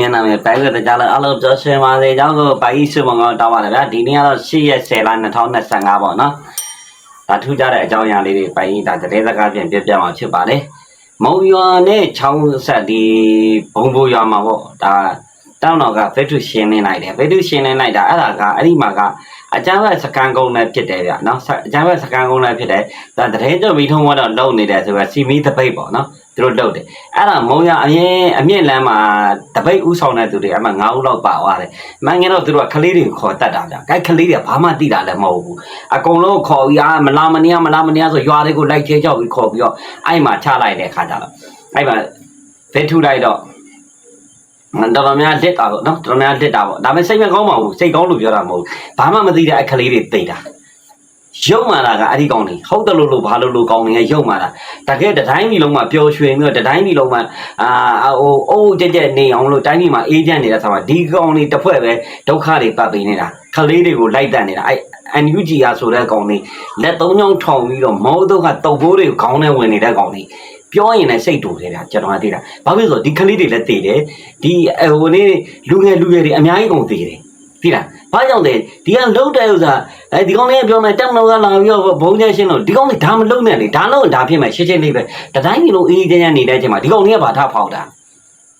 မြန်မာနိုင်ငံတိုင်းကတကြလားအလုံးကြောရှင်ပါစေကြောင်းကိုပါကြီးစုမောင်ကတော့တောင်းပါတယ်ဗျာဒီနေ့ကတော့၈ရက်10လ2025ပေါ့နော်ဒါထူးကြတဲ့အကြောင်းအရာလေးတွေပါကြီးဒါတရေစကားပြန်ပြပြမှာဖြစ်ပါတယ်မုံရွာနဲ့ချောင်းဆက်ဒီဘုံဘိုးရွာမှာပေါ့ဒါတောင်းတော်ကဗက်ထုရှင်နေလိုက်တယ်ဗက်ထုရှင်နေလိုက်တာအဲ့ဒါကအဲ့ဒီမှာကအကြမ်းဖက်စကန်ကုန်းနဲ့ဖြစ်တယ်ဗျာနော်အကြမ်းဖက်စကန်ကုန်းနဲ့ဖြစ်တယ်ဒါတရေတော့မိထုံးကတော့လုံနေတယ်ဆိုတော့စီမီတပိတ်ပေါ့နော် သူတို့လုပ်တယ်အဲ့ဒါမုံရအရင်အမြင့်လမ်းမှာတပိတ်ဥဆောင်တဲ့သူတွေအမှ9ဦးလောက်ပါသွားတယ်မန်ငယ်တော့သူတို့ကကလေးတွေကိုခေါ်တတ်တာဗျခိုက်ကလေးတွေကဘာမှတိတာလည်းမဟုတ်ဘူးအကုန်လုံးခေါ်ပြီးအာမလာမနီးမလာမနီးဆိုရွာတွေကိုလိုက်ချဲကြောက်ပြီးခေါ်ပြီးတော့အဲ့မှာချလိုက်တဲ့ခါကြတော့အဲ့မှာဖက်ထူလိုက်တော့တော်တော်များလက်တာပေါ့နော်တော်တော်များလက်တာပေါ့ဒါပေမဲ့စိတ်မကောင်းပါဘူးစိတ်ကောင်းလို့ပြောတာမဟုတ်ဘူးဘာမှမသိတဲ့အကလေးတွေသိတာ ရုံမာတာကအဲ့ဒီကောင်းနေဟုတ်တယ်လို့လို့ဘာလို့လို့ကောင်းနေရုံမာတာတကယ်တတိုင်းပြည်လုံးမှာပျော်ရွှင်ပြီးတော့တတိုင်းပြည်လုံးမှာအာဟိုအိုးကြက်ကြက်နေအောင်လို့တိုင်းပြည်မှာအေးချမ်းနေတဲ့ဆာမှာဒီကောင်းနေတစ်ဖွဲ့ပဲဒုက္ခတွေပတ်ပေးနေတာကလေးတွေကိုလိုက်တတ်နေတာအဲ့ NUG อ่ะဆိုတဲ့ကောင်လေးလက်သုံးချောင်းထောင်ပြီးတော့မောဒုတ်ကတုပ်ဘိုးတွေကိုခေါင်းထဲဝင်နေတဲ့ကောင်လေးပြောရင်လည်းစိတ်တူတယ်ဗျာကျွန်တော်ကသိတာဘာဖြစ်လို့ဆိုဒီကလေးတွေလည်းတည်တယ်ဒီဟိုနေ့လူငယ်လူငယ်တွေအများကြီးကုန်တည်တယ်သိလား ဘာကြောင့်လဲဒီကလုံးတဲ့ဥစ္စာအဲဒီကောင်လေးပြောမယ်တက်မလို့ကလာပြီးတော့ဘုံကျရှင်းလို့ဒီကောင်လေးဒါမလုံးနဲ့လေဒါလုံးဒါဖြစ်မယ်ရှင်းရှင်းလေးပဲတတိုင်းကြီးလုံးအေးအေးချမ်းချမ်းနေတဲ့အချိန်မှာဒီကောင်လေးကဘာထဖောက်တာ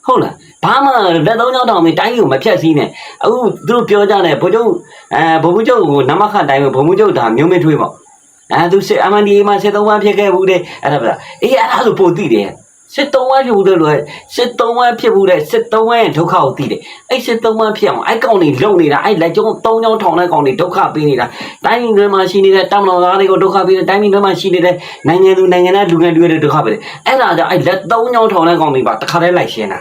ဟုတ်လားဘာမှလက်သုံးချောင်းတောင်မတိုင်းကိုမဖြတ်စည်းနဲ့အခုသူတို့ပြောကြတယ်ဘုံကျုပ်အဲဘုံကျုပ်ကိုနမခတိုင်းဘုံကျုပ်ဒါမျိုးမထွေးပေါ့အဲသူစစ်အမန်ဒီမှာစစ်သုံးပန်းဖြစ်ခဲ့ဘူးတဲ့အဲ့ဒါဗျအေးအဲ့ဒါဆိုပို့သိတယ် စစ်သုံးပန်းဖြစ်ဘူးတဲ့လို့စစ်သုံးပန်းဖြစ်ဘူးတဲ့စစ်သုံးပန်းရဲ့ဒုက္ခကိုသိတယ်အဲ့စစ်သုံးပန်းဖြစ်အောင်အဲ့ကောင်တွေလုံနေတာအဲ့လက်ကျုံသုံးချောင်းထောင်တဲ့ကောင်တွေဒုက္ခပေးနေတာတိုင်းပြည်တွေမှာရှိနေတဲ့တမန်တော်သားတွေကိုဒုက္ခပေးတယ်တိုင်းပြည်တွေမှာရှိနေတဲ့နိုင်ငံသူနိုင်ငံသားလူငယ်လူရွယ်တွေဒုက္ခပေးတယ်အဲ့ဒါကြောင့်အဲ့လက်သုံးချောင်းထောင်တဲ့ကောင်တွေပါတခါတည်းလိုက်ရှင်းတာ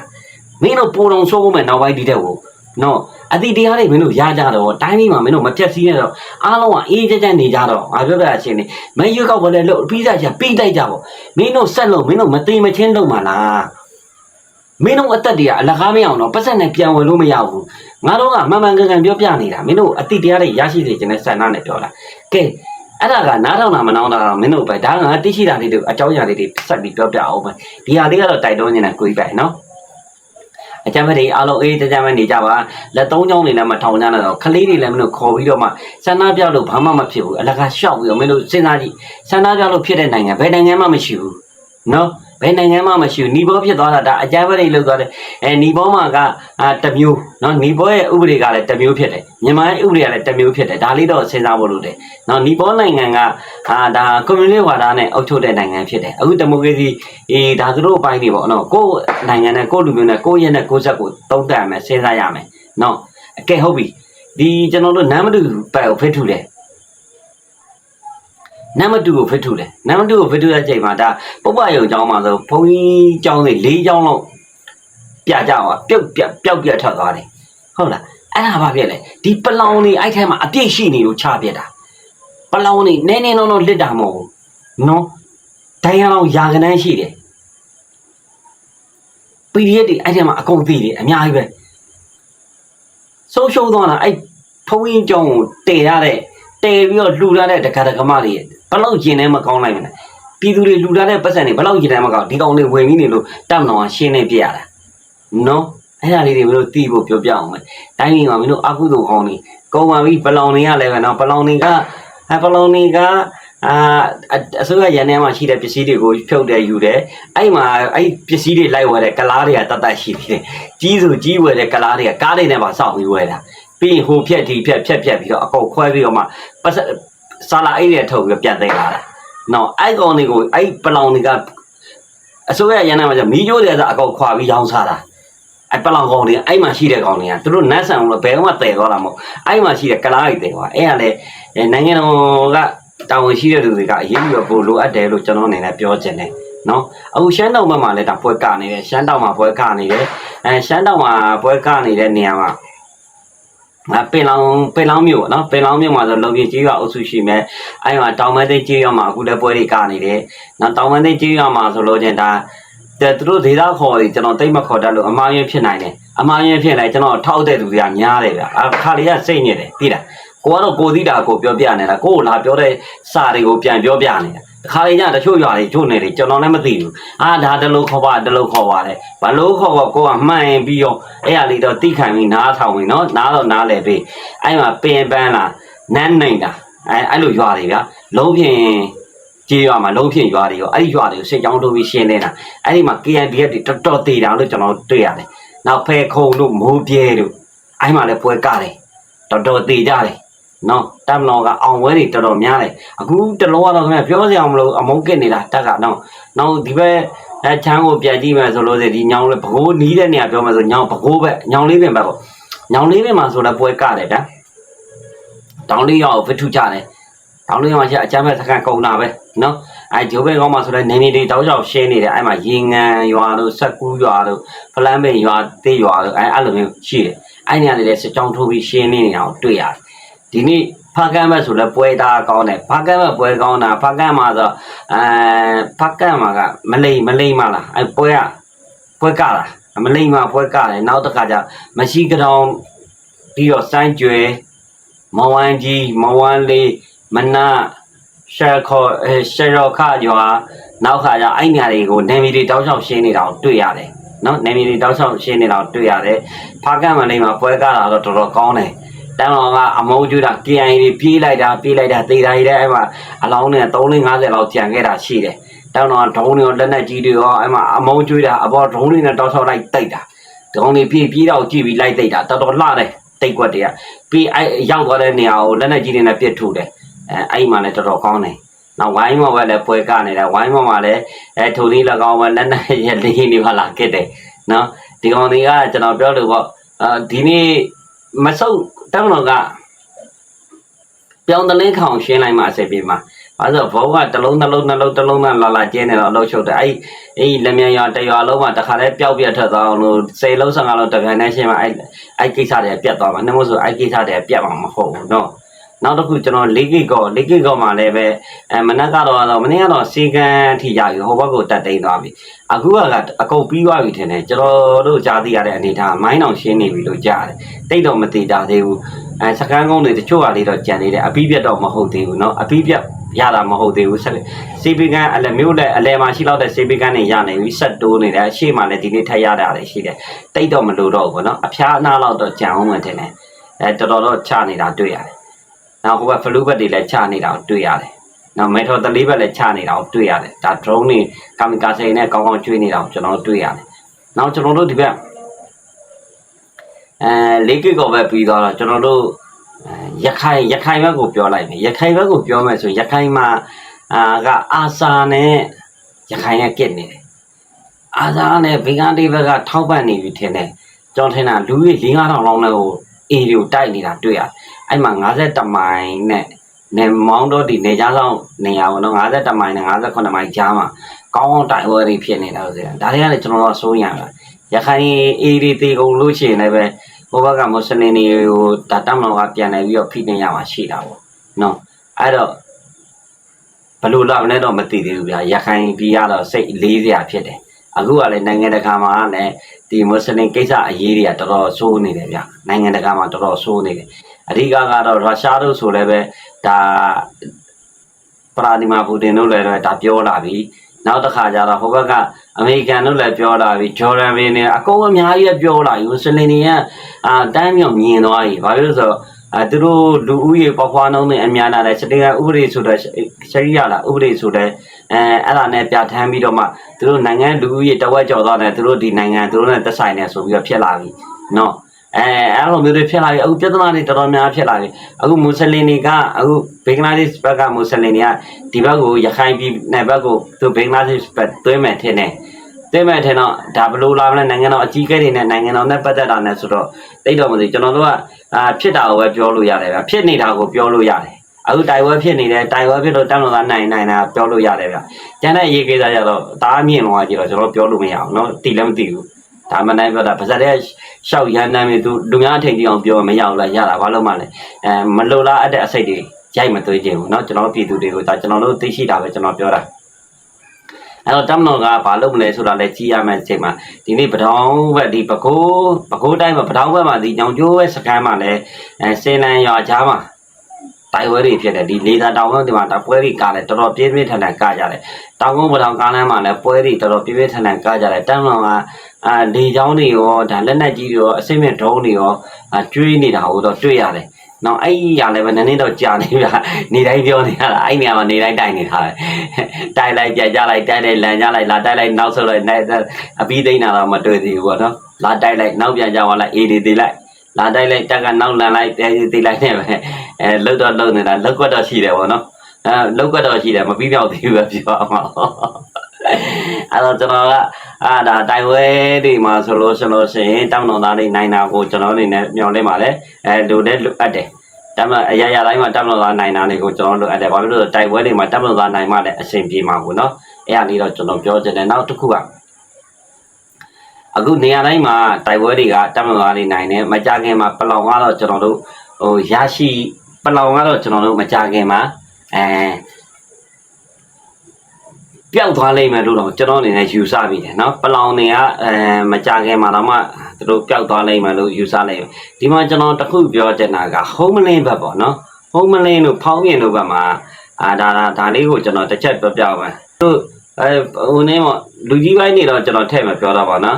မင်းတို့ပိုတော်ဆိုးဖို့မယ်နောက်ပိုင်းဒီတဲ့ကို နော်အတိတရားတွေမင်းတို့ရကြတော့တိုင်းပြည်မှာမင်းတို့မပြတ်စည်းရတော့အားလုံးကအေးကြကြနေကြတော့ငါပြောပြအချင်းနေမင်းရွက်ကောက်ပေါ်လဲလို့ပြီးစားချပြီးတိုက်ကြပေါ့မင်းတို့ဆက်လို့မင်းတို့မသိမချင်းလုပ်မှာလားမင်းတို့အသက်တွေကအလကားမရအောင်တော့ပတ်သက်နဲ့ပြန်ဝင်လို့မရဘူးငါတို့ကမှန်မှန်ကန်ကန်ပြောပြနေတာမင်းတို့အတိတရားတွေရရှိစေချင်တဲ့စံနာနဲ့ပြောတာကဲအဲ့ဒါကနားထောင်တာမနှောင်းတာတော့မင်းတို့ပဲဒါကတိရှိတာလေးတွေအကြောင်းအရာလေးတွေဆက်ပြီးပြောပြအောင်ပဲဒီဟာလေးကတော့တိုက်တွန်းနေတာကိုကြီးပဲနော် အကြမ်းဖက်တွေအားလုံးအေးကြကြမ်းနေကြပါလက်သုံးချောင်းနေလည်းမထောင်ကြနဲ့တော့ခလေးတွေလည်းမင်းတို့ခေါ်ပြီးတော့မှဆန္ဒပြလို့ဘာမှမဖြစ်ဘူးအလကားရှောက်ပြီးတော့မင်းတို့စဉ်းစားကြည့်ဆန္ဒပြလို့ဖြစ်တဲ့နိုင်ငံဘယ်နိုင်ငံမှမရှိဘူးနော် ဘယ်နိုင်ငံမှမရှိဘူးနီဘောဖြစ်သွားတာဒါအကြမ်းဖက်တွေလောက်သွားတယ်အဲနီဘောမှာကအာတစ်မျိုးနော်နီဘောရဲ့ဥပဒေကလည်းတစ်မျိုးဖြစ်တယ်မြန်မာရဲ့ဥပဒေကလည်းတစ်မျိုးဖြစ်တယ်ဒါလေးတော့စဉ်းစားဖို့လိုတယ်နော်နီဘောနိုင်ငံကအာဒါကွန်မြူနစ်ဝါဒနဲ့အုပ်ချုပ်တဲ့နိုင်ငံဖြစ်တယ်အခုဒီမိုကရေစီအေးဒါသူတို့အပိုင်းတွေပေါ့နော်ကိုယ်နိုင်ငံနဲ့ကိုယ်လူမျိုးနဲ့ကိုယ့်ရဲ့နဲ့ကိုယ့်ဆက်ကိုတုံးတက်ရမယ်စဉ်းစားရမယ်နော်အကဲဟုတ်ပြီဒီကျွန်တော်တို့နမ်းမတူပတ်ကိုဖိတ်ထုတယ် နံပါတ်2ကိုဖိတ်ထုတယ်နံပါတ်2ကိုဖိတ်ထုတဲ့အချိန်မှာဒါပုပ္ပယုံကျောင်းမှာဆိုဘုန်းကြီးကျောင်းလေး၄ကျောင်းလောက်ပြကြအောင်ပြုတ်ပြပျောက်ပြတ်ထွက်သွားတယ်ဟုတ်လားအဲ့ဒါဘာဖြစ်လဲဒီပလောင်နေအဲ့ထဲမှာအပြည့်ရှိနေလို့ချပြက်တာပလောင်နေနည်းနည်းတော့တော့လစ်တာမဟုတ်ဘူးနော်ဒိုင်ရအောင်ယာကနန်းရှိတယ် PDF တွေအဲ့ထဲမှာအကုန်သိတယ်အများကြီးပဲဆုံးရှုံးသွားတာအဲ့ဘုန်းကြီးကျောင်းကိုတည်ရတဲ့ တည်ပြီးတော့လှူရတဲ့တက္ကရာကမတွေဘလောက်ကျင်နေမကောင်းနိုင်မလဲပြည်သူတွေလှူရတဲ့ပတ်စံတွေဘလောက်ကျင်နေမကောင်းဒီကောင်တွေဝင်ပြီးနေလို့တတ်မတော်ရှင်းနေပြရတာနော်အဲ့ဒါလေးတွေမင်းတို့သိဖို့ပြောပြအောင်မယ်တိုင်းပြည်မှာမင်းတို့အကုသိုလ်ကောင်းနေကောင်းပါပြီပလောင်နေရလဲပဲနော်ပလောင်နေကအပလောင်နေကအာအစိုးရရန်ထဲမှာရှိတဲ့ပစ္စည်းတွေကိုဖြုတ်တယ်ယူတယ်အဲ့မှာအဲ့ပစ္စည်းတွေလိုက်ဝယ်တဲ့ကလားတွေကတတ်တတ်ရှိသေးတယ်ကြီးစုကြီးဝယ်တဲ့ကလားတွေကကားတွေနဲ့ပါစောင့်ပြီးဝယ်တာ ပြီးရင်ဟိုဖြက်ဒီဖြက်ဖြက်ဖြက်ပြီးတော့အကုန်ခွဲပြီးတော့မှပတ်ဆာလာအိတ်တွေထုတ်ပြီးပြန်သိမ်းလာတာနော်အဲ့ကောင်တွေကိုအဲ့ပလောင်တွေကအစိုးရရန်ထဲမှာကျမီးကျိုးတွေကအကုန်ခွာပြီးရောင်းစားတာအဲ့ပလောင်ကောင်တွေအဲ့မှာရှိတဲ့ကောင်တွေကသူတို့နတ်ဆန်လို့ဘယ်တော့မှတည်သွားတာမဟုတ်အဲ့မှာရှိတဲ့ကလားတွေတည်သွားအဲ့ကလည်းနိုင်ငံတော်ကတာဝန်ရှိတဲ့လူတွေကအရေးကြီးဖို့လိုအပ်တယ်လို့ကျွန်တော်အနေနဲ့ပြောချင်တယ်နော်အခုရှမ်းတောင်ဘက်မှာလည်းဒါပွဲကနေတယ်ရှမ်းတောင်မှာပွဲကနေတယ်အဲရှမ်းတောင်မှာပွဲကနေတဲ့နေရာမှာငါ ပင်လောင်ပင်လောင်မြို့နော်ပင်လောင်မြို့မှာဆိုလုံပြကြီးရွာအုပ်စုရှိမယ်အဲ့မှာတောင်မသိကြီးရွာမှာအခုလည်းပွဲတွေကနေတယ်နော်တောင်မသိကြီးရွာမှာဆိုလို့ချင်းဒါတဲ့သူတို့ဒေသခေါ်တွေကျွန်တော်တိတ်မခေါ်တတ်လို့အမှားရင်းဖြစ်နိုင်တယ်အမှားရင်းဖြစ်လိုက်ကျွန်တော်ထောက်တဲ့သူတွေကများတယ်ဗျအခါလေးကစိတ်ညစ်တယ်သိလားကိုကတော့ကိုသီးတာကိုပြောပြနေတာကိုကိုလာပြောတဲ့စာတွေကိုပြန်ပြောပြနေတာ ခါလေးညတချို့ရွာတွေချို့နေတယ်ကျွန်တော်လည်းမသိဘူးအာဒါတလို့ခေါ်ပါတလို့ခေါ်ပါတယ်ဘာလို့ခေါ်ပါကိုကမှန်ရင်ပြီးတော့အဲ့ဟာလေးတော့တိခံပြီးနားထောင်ပြီးနော်နားတော့နားလဲပြီးအဲ့မှာပင်ပန်းလာနန်းနိုင်တာအဲ့အဲ့လိုရွာတွေဗျာလုံးဖြင့်ကြေးရွာမှာလုံးဖြင့်ရွာတွေရောအဲ့ဒီရွာတွေကိုစစ်ကြောင်းထိုးပြီးရှင်းနေတာအဲ့ဒီမှာ KNDF တွေတော်တော်တည်တာလို့ကျွန်တော်တွေ့ရတယ်နောက်ဖဲခုံတို့မိုးပြဲတို့အဲ့မှာလည်းပွဲကတယ်တော်တော်တည်ကြတယ် နော်တမ်လောကအောင်ဝဲတွေတော်တော်များတယ်အခုတလောကတော့ခင်ဗျပြောစရာမလိုအမုန်းကစ်နေတာတက်ကနော်နောက်ဒီဘက်အဲချမ်းကိုပြန်ကြည့်မယ်ဆိုလို့ဆိုဒီညောင်လေးဘကိုးနီးတဲ့နေရာပြောမယ်ဆိုညောင်ဘကိုးဘက်ညောင်လေးပင်ဘက်ပေါ့ညောင်လေးပင်မှာဆိုလည်းပွဲကတယ်ဗျာတောင်းလေးရောက်ဖစ်ထုကြတယ်တောင်းလေးရောက်ချက်အချမ်းမဲ့စကန်ကုန်တာပဲနော်အဲဂျိုးဘဲကောင်းမှာဆိုလည်းနေနေတွေတောက်ချောက်ရှင်းနေတယ်အဲမှာရေငန်ရွာတို့ဆက်ကူးရွာတို့ဖလန်းပင်ရွာတေးရွာတို့အဲအဲ့လိုမျိုးရှိတယ်အဲနေရာတွေလည်းစကြောင်းထိုးပြီးရှင်းနေနေတာကိုတွေ့ရတယ် ဒီနေ့ဖားကမ်းဘက်ဆိုလည်းပွဲသားကောင်းတယ်ဖားကမ်းဘက်ပွဲကောင်းတာဖားကမ်းမှာဆိုအဲဖားကမ်းမှာကမလိမ့်မလိမ့်မလားအဲပွဲကပွဲကတာမလိမ့်မပွဲကတယ်နောက်တစ်ခါကျမရှိကတောင်ပြီးတော့စမ်းကြွယ်မဝမ်းကြီးမဝမ်းလေးမနာရှယ်ခေါ်အဲရှယ်ရောခရွာနောက်ခါကျအဲ့ညာတွေကိုနေမီတွေတောက်ချောက်ရှင်းနေတာကိုတွေ့ရတယ်နော်နေမီတွေတောက်ချောက်ရှင်းနေတာကိုတွေ့ရတယ်ဖားကမ်းမလိမ့်မှာပွဲကတာတော့တော်တော်ကောင်းတယ် တန်းတော်ကအမုန်းကျူတာ KI တွေပြေးလိုက်တာပြေးလိုက်တာတေးတာကြီးတဲ့အဲ့မှာအလောင်းနဲ့350လောက်ကြံခဲ့တာရှိတယ်တန်းတော်ကဒုံးတွေရောလက်နဲ့ကြီးတွေရောအဲ့မှာအမုန်းကျူတာအပေါ်ဒုံးတွေနဲ့တောက်ဆောက်လိုက်တိတ်တာဒုံးတွေပြေးပြေးတော့ကြည့်ပြီးလိုက်တိတ်တာတော်တော်လှတယ်တိတ်ကွက်တွေကပြီးအဲ့ရောက်သွားတဲ့နေရာကိုလက်နဲ့ကြီးတွေနဲ့ပြစ်ထုတ်တယ်အဲအဲ့မှာလည်းတော်တော်ကောင်းတယ်နောက်ဝိုင်းမော်ပဲလည်းပွဲကနေတယ်ဝိုင်းမော်မှာလည်းအဲထိုနည်း၎င်းပဲလက်နဲ့ရလေးနေပါလာခဲ့တယ်နော်ဒီကောင်တွေကကျွန်တော်ပြောလို့ပေါ့အာဒီနေ့မဆုပ် တမတော်ကပြောင်းတလင်းခေါင်ရှင်းလိုက်မှအစီပြေမှာအဲဆိုဘောကတစ်လုံးနှလုံးနှလုံးတစ်လုံးနဲ့လာလာကျင်းနေတော့အလုပ်ချုပ်တယ်အဲ့အဲ့လက်မြန်ရွာတရွာလုံးမှာတခါလဲပျောက်ပြတ်ထွက်သွားအောင်လို့စေလုံး15လုံးတပြိုင်တည်းရှင်းမှာအဲ့အဲ့ကိစ္စတွေပြတ်သွားမှာနှမို့ဆိုအဲ့ကိစ္စတွေပြတ်မှာမဟုတ်ဘူးနော် နောက်တစ်ခုကျွန်တော်၄ဂိတ်ကော၄ဂိတ်ကောမှာလည်းပဲအဲမနက်ကတော့တော့မနေ့ကတော့စီကံထိရပြီဟိုဘက်ကိုတက်တိန်သွားပြီအခုကအကုန်ပြီးသွားပြီထင်တယ်ကျွန်တော်တို့ကြားသိရတဲ့အနေထားမိုင်းအောင်ရှင်းနေပြီလို့ကြားတယ်တိတ်တော့မသေးတာသေးဘူးအဲစကန်းကုန်းတွေတချို့ဟာလေးတော့ကြံနေတယ်အပြီးပြတ်တော့မဟုတ်သေးဘူးเนาะအပြီးပြတ်ရတာမဟုတ်သေးဘူးဆက်စေပီကန်အလဲမျိုးလက်အလဲမှာရှိတော့တဲ့စေပီကန်တွေရနေပြီဆက်တိုးနေတယ်အရှိမှလည်းဒီနေ့ထက်ရတာလည်းရှိတယ်တိတ်တော့မလို့တော့ဘူးပေါ့နော်အဖျားအနာလောက်တော့ကြံအောင်မှတင်တယ်အဲတော်တော်တော့ချနေတာတွေ့ရတယ် နောက်ဟိုဘက်ဖလူးဘက်တွေလည်းချနေတာကိုတွေ့ရတယ်နောက်မဲထော်တလေးဘက်လည်းချနေတာကိုတွေ့ရတယ်ဒါ drone တွေကာမီကာဆေနဲ့ကောင်းကောင်းကျွေးနေတာကိုကျွန်တော်တွေ့ရတယ်နောက်ကျွန်တော်တို့ဒီဘက်အဲလေးကစ်ကောပဲပြီးသွားတော့ကျွန်တော်တို့ရခိုင်ရခိုင်ဘက်ကိုပြောလိုက်မယ်ရခိုင်ဘက်ကိုပြောမယ်ဆိုရင်ရခိုင်မှာအာကအာစာနဲ့ရခိုင်နဲ့ကစ်နေတယ်အာစာနဲ့ဗီဂန်ဒီဘက်ကထောက်ပံ့နေပြီထင်တယ်ကျွန်တော်ထင်တာလူကြီး၄5000လောက်နဲ့ဟိုအေရီကိုတိုက်နေတာတွေ့ရ အဲ့မှာ51မိုင်နဲ့နေမောင်းတော့ဒီနေကြဆောင်နေရပါတော့51မိုင်နဲ့58မိုင်ကြားမှာကောင်းကောင်းတိုင်ဝဲတွေဖြစ်နေတာဆိုရင်ဒါတွေကလည်းကျွန်တော်တို့စိုးရတာရခိုင်အေရီတေကုန်လို့ရှိရင်လည်းပဲဟိုဘက်ကမွတ်စလင်တွေကိုဒါတမန်တော်ကပြန်နေပြီးတော့ဖိနေရမှာရှိတာပေါ့နော်အဲ့တော့ဘယ်လိုလာမလဲတော့မသိသေးဘူးဗျာရခိုင်ပြည်ကတော့စိတ်လေးစရာဖြစ်တယ်အခုကလည်းနိုင်ငံတကာမှာလည်းဒီမွတ်စလင်ကိစ္စအရေးတွေကတော်တော်ဆိုးနေတယ်ဗျာနိုင်ငံတကာမှာတော်တော်ဆိုးနေတယ် အဓိကကတော့ရုရှားတို့ဆိုလည်းပဲဒါပရာဒီမာပူတင်တို့လည်းဒါပြောလာပြီနောက်တစ်ခါကျတော့ဟိုဘက်ကအမေရိကန်တို့လည်းပြောလာပြီဂျော်ဒန်ဘင်းနဲ့အကုန်အများကြီးပြောလာပြီမွတ်စလင်တွေကအာတန်းမြောင်မြင်သွားပြီဘာလို့လဲဆိုတော့အဲသူတို့လူဦးရေပေါဖွားနှုန်းနဲ့အများလာတဲ့စတင်ကဥပဒေဆိုတဲ့ရှရီရလားဥပဒေဆိုတဲ့အဲအဲ့ဒါနဲ့ပြဋ္ဌာန်းပြီးတော့မှသူတို့နိုင်ငံလူဦးရေတဝက်ကျော်သွားတယ်သူတို့ဒီနိုင်ငံသူတို့နဲ့သက်ဆိုင်နေဆိုပြီးတော့ဖြစ်လာပြီနော် အဲအဲ့လိုမျိုးတွေဖြစ်လာပြီအခုပြဿနာတွေတော်တော်များဖြစ်လာပြီအခုမွတ်စလင်တွေကအခုဘင်္ဂလားဒေ့ရှ်ဘက်ကမွတ်စလင်တွေကဒီဘက်ကိုရခိုင်ပြည်နယ်ဘက်ကိုသူဘင်္ဂလားဒေ့ရှ်ဘက်တွဲမယ်ထင်တယ်တွဲမယ်ထင်တော့ဒါဘလို့လာမလဲနိုင်ငံတော်အကြီးအကဲတွေနဲ့နိုင်ငံတော်နဲ့ပတ်သက်တာနဲ့ဆိုတော့တိတ်တော့မသိကျွန်တော်တို့ကအာဖြစ်တာကိုပဲပြောလို့ရတယ်ဗျဖြစ်နေတာကိုပြောလို့ရတယ်အခုတိုင်ဝဲဖြစ်နေတယ်တိုင်ဝဲဖြစ်လို့တမ်းလို့သားနိုင်နိုင်တာပြောလို့ရတယ်ဗျကျန်တဲ့အရေးကိစ္စကြတော့ဒါအမြင့်လောကကြီးတော့ကျွန်တော်ပြောလို့မရအောင်เนาะတိလည်းမသိဘူး ဒါမှနိုင်ပြောတာပါဇက်တဲ့ရှောက်ရမ်းတမ်းပြီးသူလူများအထိန်ကြီးအောင်ပြောမရဘူးလားရတာဘာလို့မှလဲအဲမလိုလားအပ်တဲ့အစိတ်တွေရိုက်မသွေးခြင်းဘူးเนาะကျွန်တော်ပြည်သူတွေကိုဒါကျွန်တော်တို့သိရှိတာပဲကျွန်တော်ပြောတာအဲ့တော့တမန်တော်ကဘာလုပ်မလဲဆိုတာလည်းကြည့်ရမယ်အချိန်မှာဒီနေ့ပထောင်ဘက်ဒီပကိုးပကိုးတိုင်းမှာပထောင်ဘက်မှာဒီညောင်ကျိုးရဲ့စကမ်းမှာလည်းအဲစင်လန်ရွာချားမှာ တိုင်ဝဲတွေဖြစ်တယ်ဒီလေသာတောင်ကုန်းဒီမှာဒါပွဲတွေကလည်းတော်တော်ပြင်းပြင်းထန်ထန်ကကြတယ်တောင်ကုန်းပထောင်ကားလမ်းမှာလည်းပွဲတွေတော်တော်ပြင်းပြင်းထန်ထန်ကကြတယ်တမ်းလောင်က အာလေချောင်းတွေရောဒါလက်နက်ကြီးတွေရောအစိမ့်မြင့်ဒုံးတွေရောအာကျွေးနေတာကိုတော့တွေ့ရတယ်နော်အဲ့ဒီရလည်းပဲနည်းနည်းတော့ကြာနေပြီနေတိုင်းပြောနေရတာအဲ့နေရာမှာနေတိုင်းတိုင်နေတာပဲတိုင်လိုက်ကြကြလိုက်တိုင်လိုက်လန်ကြလိုက်လာတိုင်လိုက်နောက်ဆုတ်လိုက်နိုင်အပြီးသိနေတာတော့မတွေ့သေးဘူးပေါ့နော်လာတိုင်လိုက်နောက်ပြန်ကြသွားလိုက်အေးဒီသေးလိုက်လာတိုင်လိုက်တက်ကနောက်လန်လိုက်ပြန်သေးလိုက်နေပဲအဲလှုပ်တော့လှုပ်နေတာလှုပ်ကွက်တော့ရှိတယ်ပေါ့နော်အဲလှုပ်ကွက်တော့ရှိတယ်မပြီးပြောက်သေးဘူးပဲပြောအောင်ပါ အဲ့တော့ကျွန်တော်ကအာဒါတိုင်ဝဲဒီမှာဆိုလို့ဆိုလို့ရှိရင်တောင်းတော်သားလေးနိုင်တာကိုကျွန်တော်အနေနဲ့မျှော်လင့်ပါလေအဲလိုတဲ့လိုအပ်တယ်တမအရာရာတိုင်းမှာတက်မလို့သားနိုင်တာတွေကိုကျွန်တော်တို့အပ်တယ်ဘာဖြစ်လို့လဲတိုက်ပွဲတွေမှာတက်မလို့သားနိုင်မှလည်းအဆင်ပြေမှာကိုနော်အဲ့အလေးတော့ကျွန်တော်ပြောချင်တယ်နောက်တစ်ခုကအခုနေရာတိုင်းမှာတိုက်ပွဲတွေကတက်မလို့သားနေနိုင်တယ်မကြခင်မှာပလောင်ကတော့ကျွန်တော်တို့ဟိုရရှိပလောင်ကတော့ကျွန်တော်တို့မကြခင်မှာအဲ ပျောက်သွားလိမ့်မယ်လို့တော့ကျွန်တော်အနေနဲ့ယူဆမိတယ်เนาะပလောင်တွေကအဲမကြခင်မှာတော့မှသူတို့ပျောက်သွားလိမ့်မယ်လို့ယူဆလိုက်ဒီမှာကျွန်တော်တခုပြောချင်တာက home lane ဘက်ပေါ့เนาะ home lane တို့ဖောင်းပြင်တို့ဘက်မှာအာဒါဒါဒါလေးကိုကျွန်တော်တစ်ချက်ပြောပြပါမယ်သူအဲဟိုနေမလူကြီးပိုင်းနေတော့ကျွန်တော်ထည့်မပြောတော့ပါเนาะ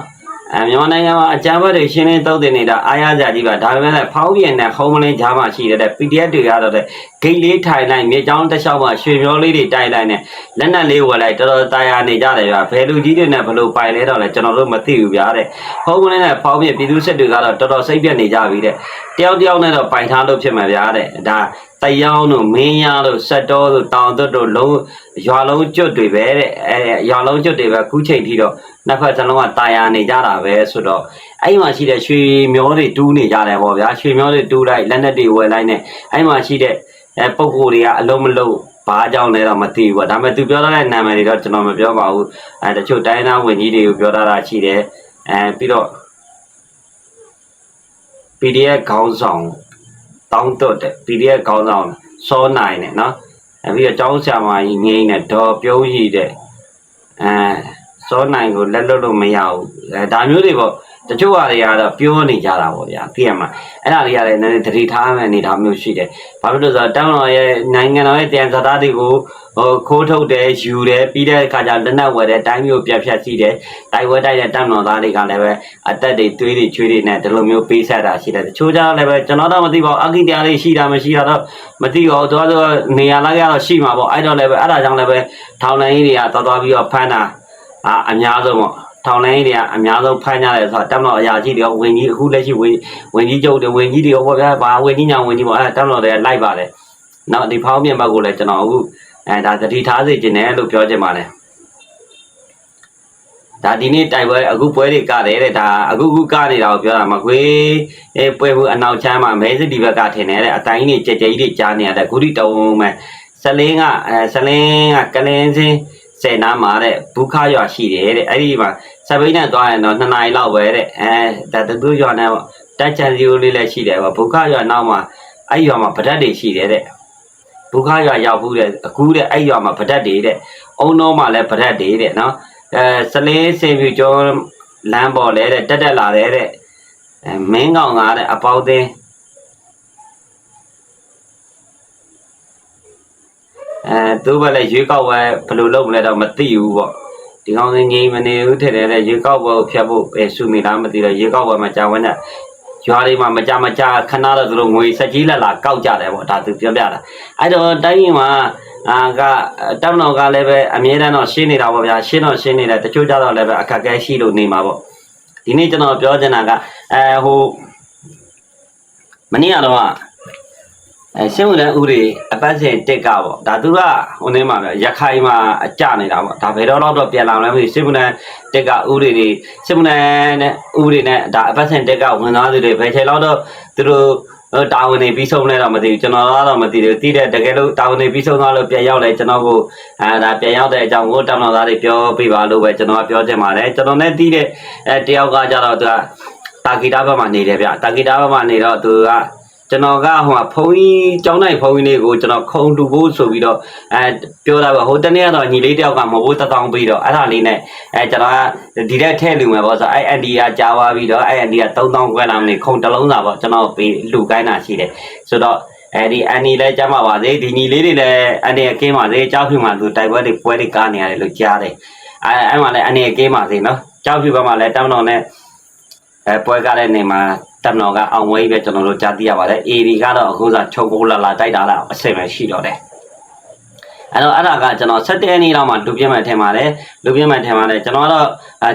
အဲမြန်မာနိုင်ငံမှာအကြမ်းဖက်တွေရှင်းလင်းတုံးတင်နေတာအားရကြကြီးပါဒါပေမဲ့လည်းဖောင်းပြင်နဲ့ home lane ကြားမှာရှိတဲ့ PDF တွေကတော့တဲ့ဂိတ်လေးထိုင်လိုက်မြေချောင်းတစ်လျှောက်မှာရွှေမျောလေးတွေတိုက်လိုက်နဲ့လက်နက်လေးဝယ်လိုက်တော်တော်တာယာနေကြတယ်ဗျာဘယ်လူကြီးတွေနဲ့ဘယ်လိုပိုင်လဲတော့လဲကျွန်တော်တို့မသိဘူးဗျာတဲ့ home lane နဲ့ဖောင်းပြင်ပြည်သူစစ်တွေကတော့တော်တော်စိတ်ပြတ်နေကြပြီတဲ့တယောက်တယောက်နဲ့တော့ပိုင်ထားလို့ဖြစ်မှာဗျာတဲ့ဒါ တယောင်းတို့မင်းရတို့စက်တော်တို့တောင်သွတ်တို့လုံးရွာလုံးကျွတ်တွေပဲတဲ့အဲရွာလုံးကျွတ်တွေပဲခုချိန်ထိတော့နှစ်ဖက်စလုံးကတာယာနေကြတာပဲဆိုတော့အဲ့မှာရှိတဲ့ရွှေမျောတွေတူးနေကြတယ်ပေါ့ဗျာရွှေမျောတွေတူးလိုက်လက်နက်တွေဝယ်လိုက်နဲ့အဲ့မှာရှိတဲ့အဲပုံကိုယ်တွေကအလုံးမလုံးဘာကြောင့်လဲတော့မသိဘူးပေါ့ဒါပေမဲ့သူပြောတဲ့နာမည်တွေတော့ကျွန်တော်မပြောပါဘူးအဲတချို့တိုင်းသားဝင်ကြီးတွေကိုပြောထားတာရှိတယ်အဲပြီးတော့ PDF ခေါင်းဆောင် တောင်းတော့တဲ့ PDF ခေါင်းဆောင်စောနိုင်နဲ့နော်အဲပြီးတော့ကျောင်းဆရာမကြီးငိမ့်နဲ့ဒေါ်ပြုံးကြီးတဲ့အဲစောနိုင်ကိုလက်လွတ်လို့မရဘူးအဲဒါမျိုးတွေပေါ့ တချို့ဟာတွေကတော့ပြောနေကြတာပေါ့ဗျာသိရမှာအဲ့ဒါတွေကလည်းနည်းနည်းသတိထားမယ်အနေဒါမျိုးရှိတယ်ဘာဖြစ်လို့လဲဆိုတော့တောင်းတော်ရဲ့နိုင်ငံတော်ရဲ့တန်ဇာတာတွေကိုဟိုခိုးထုတ်တယ်ယူတယ်ပြီးတဲ့အခါကျလက်နက်ဝယ်တယ်တိုင်းမျိုးပြတ်ဖြတ်စီးတယ်တိုက်ဝဲတိုက်တဲ့တောင်းတော်သားတွေကလည်းပဲအသက်တွေသွေးတွေချွေးတွေနဲ့ဒီလိုမျိုးပေးဆက်တာရှိတယ်တချို့ကြလည်းပဲကျွန်တော်တော့မသိပါဘူးအဂိတရားလေးရှိတာမရှိတာတော့မသိပါဘူးသူကတော့နေရာလိုက်ကတော့ရှိမှာပေါ့အဲ့တော့လည်းပဲအဲ့ဒါကြောင့်လည်းပဲထောင်လိုင်းကြီးတွေကတော်တော်ပြီးတော့ဖမ်းတာအာအများဆုံးပေါ့ ထောင်လိုင်းတွေကအများဆုံးဖမ်းကြတယ်ဆိုတော့တက်မတော်အရာကြီးတွေဝင်ကြီးအခုလက်ရှိဝင်ဝင်ကြီးကျုပ်တွေဝင်ကြီးတွေဟောဗျာဘာဝင်ကြီးညာဝင်ကြီးပေါ့အဲတက်မတော်တွေကလိုက်ပါတယ်နောက်ဒီဖောင်းပြင်ဘက်ကိုလည်းကျွန်တော်အခုအဲဒါသတိထားစေခြင်းနဲ့လို့ပြောချင်ပါတယ်ဒါဒီနေ့တိုက်ပွဲအခုပွဲတွေကတယ်တဲ့ဒါအခုခုကနေတာကိုပြောတာမကွေးအဲပွဲဘူးအနောက်ချမ်းမှာမဲစစ်ဒီဘက်ကထင်တယ်တဲ့အတိုင်းကြီးကြကြကြီးတွေကြားနေရတဲ့ဂုတိတုံးမဲ့ဆလင်းကအဲဆလင်းကကလင်းစင်း ဆယ်နားမှာတဲ့ဘူးခရွာရှိတယ်တဲ့အဲ့ဒီမှာစပိန်နဲ့သွားရင်တော့2နာရီလောက်ပဲတဲ့အဲဒါတူရွာနဲ့ပေါ့တက်ချန်စီယိုလေးလည်းရှိတယ်ပေါ့ဘူးခရွာနောက်မှာအဲ့ရွာမှာဗဒတ်တွေရှိတယ်တဲ့ဘူးခရွာရောက်ဘူးတဲ့အခုတဲ့အဲ့ရွာမှာဗဒတ်တွေတဲ့အုံတော့မှာလည်းဗဒတ်တွေတဲ့နော်အဲစလင်းစင်ပြူကျော်လမ်းပေါ်လဲတဲ့တက်တက်လာတယ်တဲ့အဲမင်းကောင်ကတဲ့အပေါင်းသင်း အဲသူကလည်းရွေးကောက်ပွဲဘယ်လိုလုပ်မလဲတော့မသိဘူးပေါ့ဒီကောင်စင်ငိမ့်မနေဘူးထင်တယ်တဲ့ရွေးကောက်ပွဲကိုဖျက်ဖို့ပဲစုမိလားမသိတော့ရွေးကောက်ပွဲမှာကြာဝန်းနဲ့ရွာလေးမှာမကြမကြခဏတော့သူတို့ငွေစက်ကြီးလက်လာကောက်ကြတယ်ပေါ့ဒါသူပြောပြတာအဲ့တော့တိုင်းရင်မှာအာကတပ်မတော်ကလည်းပဲအမြဲတမ်းတော့ရှင်းနေတာပေါ့ဗျာရှင်းတော့ရှင်းနေတယ်တချို့ကြတော့လည်းပဲအခက်အခဲရှိလို့နေမှာပေါ့ဒီနေ့ကျွန်တော်ပြောချင်တာကအဲဟိုမနေ့ကတော့ အဲရှင်းဦးတဲ့ဥတွေအပတ်စဉ်တက်ကပေါ့ဒါသူကဟိုနေမှာပဲရခိုင်မှာအကြနေတာပေါ့ဒါဘယ်တော့တော့ပြန်လာမလဲမသိရှင်းဦးတဲ့တက်ကဥတွေတွေရှင်းဦးတဲ့နဲ့ဥတွေနဲ့ဒါအပတ်စဉ်တက်ကဝင်သွားသူတွေဘယ်ချိန်တော့သူတို့ဟိုတာဝန်နေပြီးဆုံးလဲတော့မသိဘူးကျွန်တော်ကတော့မသိဘူးတီးတဲ့တကယ်လို့တာဝန်နေပြီးဆုံးသွားလို့ပြန်ရောက်လဲကျွန်တော်ကိုအဲဒါပြန်ရောက်တဲ့အကြောင်းကိုတောင်တော်သားတွေပြောပြပါလို့ပဲကျွန်တော်ကပြောချင်ပါတယ်ကျွန်တော်နဲ့တီးတဲ့အဲတယောက်ကကြတော့သူကတာဂီတာဘက်မှာနေတယ်ဗျတာဂီတာဘက်မှာနေတော့သူက ကျွန်တော်ကဟိုဖုန်းကြီးကျောင်းနိုင်ဖုန်းကြီးလေးကိုကျွန်တော်ခုံတူဖို့ဆိုပြီးတော့အဲပြောတာပဲဟိုတနေ့ကတော့ညီလေးတယောက်ကမဟုတ်တထောင်ပြီးတော့အဲ့ဒါလေးနဲ့အဲကျွန်တော်ကဒီတက်ထည့်လူမယ်ပေါ့ဆိုအဲ့အန်ဒီကကြာသွားပြီးတော့အဲ့အန်ဒီက3000ခွဲလာမနေခုံတစ်လုံးစာပေါ့ကျွန်တော်ပေးလူကိုင်းတာရှိတယ်ဆိုတော့အဲဒီအန်နီလည်းကျမ်းပါပါစေဒီညီလေးတွေလည်းအန်နီကင်းပါစေကြောက်ဖြူမှာသူတိုက်ပွဲတွေပွဲတွေကားနေရတယ်လို့ကြားတယ်အဲအဲ့မှာလည်းအန်နီကင်းပါစေနော်ကြောက်ဖြူဘက်မှာလည်းတောင်းတော်နဲ့အဲပွဲကားတဲ့နေမှာ တပ်တော်ကအောင်ဝဲပဲကျွန်တော်တို့ကြားသိရပါတယ် AD ကတော့အခုစားချုပ်ကိုလာလာတိုက်တာလားအဆင်ပဲရှိတော့တယ် အဲ့တော့အဲ့ဒါကကျွန်တော်7ရက်နေ့တော့မှလူပြင်းမှထင်ပါတယ်လူပြင်းမှထင်ပါတယ်ကျွန်တော်တော့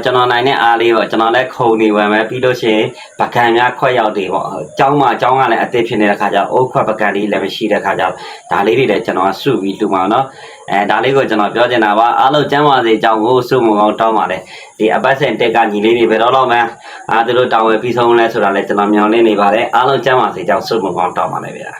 ကျွန်တော်နိုင်တဲ့အားလေးပေါ့ကျွန်တော်လည်းခုံနေဝင်ပဲပြီးလို့ရှိရင်ပကံများခွက်ရောက်တွေပေါ့အကြောင်းမှအကြောင်းကလည်းအသစ်ဖြစ်နေတဲ့ခါကျတော့အုတ်ခွက်ပကံလေးလည်းမရှိတဲ့ခါကျတော့ဒါလေးတွေလည်းကျွန်တော်စုပြီးလူမှာနော်အဲဒါလေးကိုကျွန်တော်ပြောချင်တာပါအားလုံးကျမ်းပါစေကြောင်းကိုစုမကောင်းတောင်းပါတယ်ဒီအပတ်စဉ်တက်ကညီလေးတွေဘယ်တော့လောက်မှအားသူတို့တောင်းဝယ်ပြီးဆုံးလဲဆိုတာလည်းကျွန်တော်မျှော်လင့်နေပါတယ်အားလုံးကျမ်းပါစေကြောင်းစုမကောင်းတောင်းပါတယ်ဗျာ